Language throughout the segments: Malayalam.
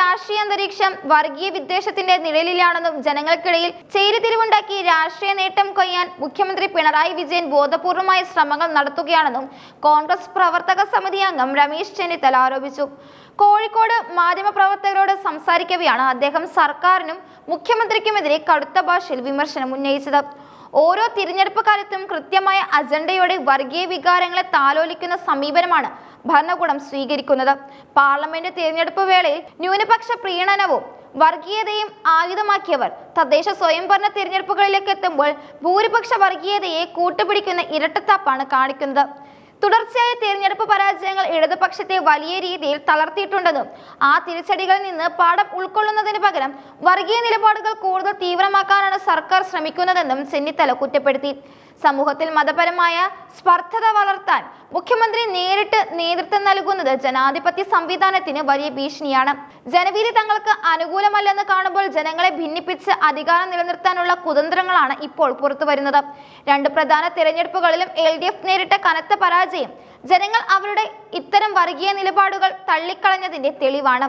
രാഷ്ട്രീയ അന്തരീക്ഷം വർഗീയ വിദ്വേഷത്തിന്റെ നിഴലിലാണെന്നും ജനങ്ങൾക്കിടയിൽ ചേരിതിരിവുണ്ടാക്കി രാഷ്ട്രീയ നേട്ടം കൊയ്യാൻ മുഖ്യമന്ത്രി പിണറായി വിജയൻ ബോധപൂർവമായ ശ്രമങ്ങൾ നടത്തുകയാണെന്നും കോൺഗ്രസ് പ്രവർത്തക സമിതി അംഗം രമേശ് ചെന്നിത്തല ആരോപിച്ചു. കോഴിക്കോട് മാധ്യമപ്രവർത്തകരോട് സംസാരിക്കവെയാണ് അദ്ദേഹം സർക്കാരിനും മുഖ്യമന്ത്രിക്കുമെതിരെ കടുത്ത ഭാഷയിൽ വിമർശനം ഉന്നയിച്ചത്. ഓരോ തിരഞ്ഞെടുപ്പ് കാലത്തും കൃത്യമായ അജണ്ടയോടെ വർഗീയ വികാരങ്ങളെ താലോലിക്കുന്ന സമീപനമാണ് ഭരണകൂടം സ്വീകരിക്കുന്നത്. പാർലമെന്റ് തിരഞ്ഞെടുപ്പ് വേളയിൽ ന്യൂനപക്ഷ പ്രീണനവും വർഗീയതയും ആയുധമാക്കിയവർ തദ്ദേശ സ്വയംഭരണ തിരഞ്ഞെടുപ്പുകളിലേക്ക് എത്തുമ്പോൾ ഭൂരിപക്ഷ വർഗീയതയെ കൂട്ടുപിടിക്കുന്ന ഇരട്ടത്താപ്പാണ് കാണിക്കുന്നത്. തുടർച്ചയായ തിരഞ്ഞെടുപ്പ് പരാജയങ്ങൾ ഇടതുപക്ഷത്തെ വലിയ രീതിയിൽ തളർത്തിയിട്ടുണ്ടെന്നും ആ തിരിച്ചടികളിൽ നിന്ന് പാഠം ഉൾക്കൊള്ളുന്നതിന് പകരം വർഗീയ നിലപാടുകൾ കൂടുതൽ തീവ്രമാക്കാനാണ് സർക്കാർ ശ്രമിക്കുന്നതെന്നും ചെന്നിത്തല കുറ്റപ്പെടുത്തി. സമൂഹത്തിൽ മതപരമായ സ്പർദ്ധത വളർത്താൻ മുഖ്യമന്ത്രി നേരിട്ട് നേതൃത്വം നൽകുന്നത് ജനാധിപത്യ സംവിധാനത്തിന് വലിയ ഭീഷണിയാണ്. ജനവിധി തങ്ങൾക്ക് അനുകൂലമല്ലെന്ന് കാണുമ്പോൾ ജനങ്ങളെ ഭിന്നിപ്പിച്ച് അധികാരം നിലനിർത്താനുള്ള കുതന്ത്രങ്ങളാണ് ഇപ്പോൾ പുറത്തു വരുന്നത് രണ്ട് പ്രധാന തിരഞ്ഞെടുപ്പുകളിലും എൽ നേരിട്ട കനത്ത പരാജയം ജനങ്ങൾ അവരുടെ ഇത്തരം വർഗീയ നിലപാടുകൾ തള്ളിക്കളഞ്ഞതിന്റെ തെളിവാണ്.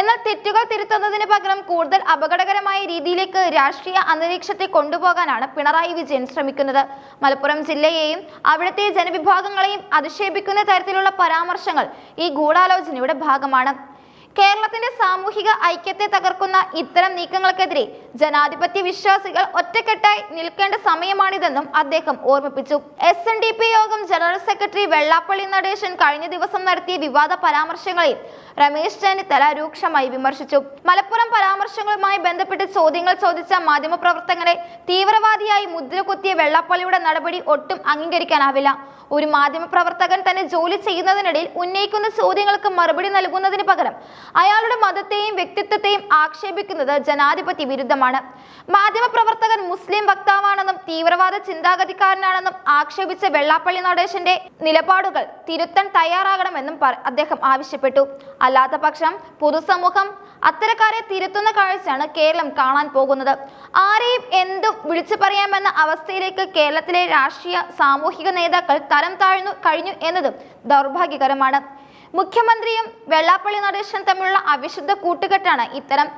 എന്നാൽ തെറ്റുകൾ തിരുത്തുന്നതിന് പകരം കൂടുതൽ അപകടകരമായ രീതിയിലേക്ക് രാഷ്ട്രീയ അന്തരീക്ഷത്തെ കൊണ്ടുപോകാനാണ് പിണറായി വിജയൻ ശ്രമിക്കുന്നത്. മലപ്പുറം ജില്ലയെയും അവിടുത്തെ ജനവിഭാഗങ്ങളെയും അധിക്ഷേപിക്കുന്ന തരത്തിലുള്ള പരാമർശങ്ങൾ ഈ ഗൂഢാലോചനയുടെ ഭാഗമാണ്. കേരളത്തിന്റെ സാമൂഹിക ഐക്യത്തെ തകർക്കുന്ന ഇത്തരം നീക്കങ്ങൾക്കെതിരെ ജനാധിപത്യ വിശ്വാസികൾ ഒറ്റക്കെട്ടായി നിൽക്കേണ്ട സമയമാണിതെന്നും അദ്ദേഹം ഓർമ്മിപ്പിച്ചു. S N D P Yogam general secretary Vellappally Natesan കഴിഞ്ഞ ദിവസം നടത്തിയ വിവാദ പരാമർശങ്ങളിൽ രമേശ് ചെന്നിത്തല രൂക്ഷമായി വിമർശിച്ചു. മലപ്പുറം പരാമർശങ്ങളുമായി ബന്ധപ്പെട്ട് ചോദ്യങ്ങൾ ചോദിച്ച മാധ്യമപ്രവർത്തകരെ തീവ്രവാദിയായി മുദ്ര കുത്തിയ വെള്ളാപ്പള്ളിയുടെ നടപടി ഒട്ടും അംഗീകരിക്കാനാവില്ല. ഒരു മാധ്യമപ്രവർത്തകൻ തന്നെ ജോലി ചെയ്യുന്നതിനിടയിൽ ഉന്നയിക്കുന്ന ചോദ്യങ്ങൾക്ക് മറുപടി നൽകുന്നതിന് പകരം അയാളുടെ മതത്തെയും വ്യക്തിത്വത്തെയും ആക്ഷേപിക്കുന്നത് ജനാധിപത്യ വിരുദ്ധമാണ്. മാധ്യമപ്രവർത്തകൻ മുസ്ലിം വക്താവാണെന്നും തീവ്രവാദ ചിന്താഗതിക്കാരനാണെന്നും ആക്ഷേപിച്ച വെള്ളാപ്പള്ളി നടേശന്റെ നിലപാടുകൾ തിരുത്താൻ തയ്യാറാകണമെന്നും അദ്ദേഹം ആവശ്യപ്പെട്ടു. അല്ലാത്ത പക്ഷം പൊതുസമൂഹം അത്തരക്കാരെ തിരുത്തുന്ന കാഴ്ചയാണ് കേരളം കാണാൻ പോകുന്നത്. ആരെയും എന്തും വിളിച്ചു പറയാമെന്ന അവസ്ഥയിലേക്ക് കേരളത്തിലെ രാഷ്ട്രീയ സാമൂഹിക നേതാക്കൾ തരം താഴ്ന്നു കഴിഞ്ഞു എന്നതും ദൗർഭാഗ്യകരമാണ്. മുഖ്യമന്ത്രിയും വെള്ളാപ്പള്ളി നടേശനും തമ്മിലുള്ള അവിശുദ്ധ കൂട്ടുകെട്ടാണ് ഇത്തരം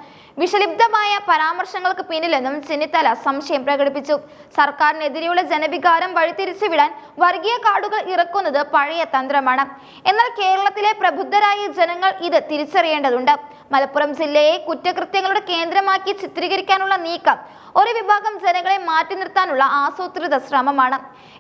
വിഷലിപ്തമായ പരാമർശങ്ങൾക്ക് പിന്നിലെന്നും ചെന്നിത്തല സംശയം പ്രകടിപ്പിച്ചു. സർക്കാരിനെതിരെയുള്ള ജനവികാരം വഴിതിരിച്ചു വിടാൻ വർഗീയ കാർഡുകൾ ഇറക്കുന്നത് പഴയ തന്ത്രമാണ്. എന്നാൽ കേരളത്തിലെ പ്രബുദ്ധരായ ജനങ്ങൾ ഇത് തിരിച്ചറിയേണ്ടതുണ്ട്. മലപ്പുറം ജില്ലയെ കുറ്റകൃത്യങ്ങളുടെ കേന്ദ്രമാക്കി ചിത്രീകരിക്കാനുള്ള നീക്കം ഒരു വിഭാഗം ജനങ്ങളെ മാറ്റി നിർത്താനുള്ള ആസൂത്രിത ശ്രമമാണ്.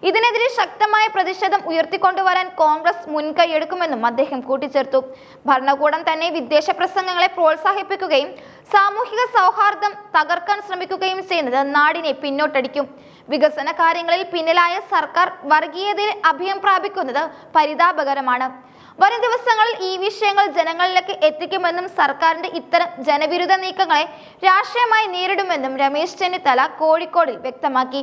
ഇതിനെതിരെ ശക്തമായ പ്രതിഷേധം ഉയർത്തിക്കൊണ്ടുവരാൻ കോൺഗ്രസ് മുൻകൈയെടുക്കുമെന്നും അദ്ദേഹം കൂട്ടിച്ചേർത്തു. ഭരണകൂടം തന്നെ വിദ്വേഷ പ്രസംഗങ്ങളെ പ്രോത്സാഹിപ്പിക്കുകയും സാമൂഹിക സൗഹാർദ്ദം തകർക്കാൻ ശ്രമിക്കുകയും ചെയ്യുന്നത് നാടിനെ പിന്നോട്ടടിക്കും. വികസന കാര്യങ്ങളിൽ പിന്നിലായ സർക്കാർ വർഗീയതയിൽ അഭയം പ്രാപിക്കുന്നത് പരിതാപകരമാണ്. വരും ദിവസങ്ങളിൽ ഈ വിഷയങ്ങൾ ജനങ്ങളിലേക്ക് എത്തിക്കുമെന്നും സർക്കാരിന്റെ ഇത്തരം ജനവിരുദ്ധ നീക്കങ്ങളെ രാഷ്ട്രീയമായി നേരിടുമെന്നും രമേശ് ചെന്നിത്തല കോഴിക്കോടിൽ വ്യക്തമാക്കി.